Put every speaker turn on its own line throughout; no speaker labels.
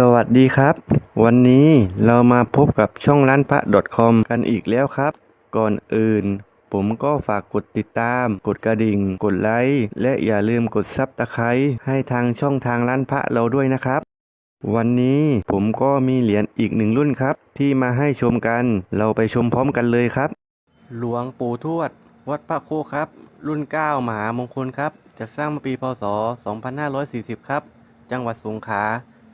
สวัสดีครับ วันนี้เรามาพบกับช่องร้านพระ .com กันอีกแล้วครับ ก่อนอื่น ผมก็ฝากกดติดตาม กดกระดิ่ง กดไลค์และอย่าลืมกดซับตะไคร้ให้ทางช่องทางร้านพระเราด้วยนะครับ วันนี้ผมก็มีเหรียญอีกหนึ่งรุ่นครับ ที่มาให้ชมกัน เราไปชมพร้อมกันเลยครับ หลวงปู่ทวด วัดพระโคครับ รุ่น 9 มหามงคลครับจัดสร้างเมื่อปีพศ 2540 ครับ จังหวัดสงขลา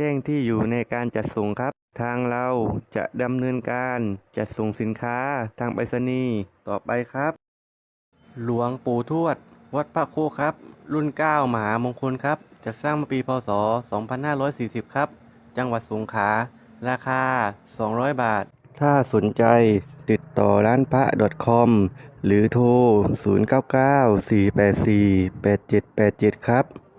แจ้งที่อยู่ในการจัดส่งครับ ทางเราจะดำเนินการจัดส่งสินค้าทางไปรษณีย์ต่อไปครับ หลวงปู่ทวด วัดพระโคครับ รุ่น 9 มหามงคลครับ จัดสร้างเมื่อปีพศ 2540 ครับ จังหวัดสงขลาราคา 200 บาท ถ้าสนใจติดต่อร้านพระ .com หรือโทร 0994848787 ครับ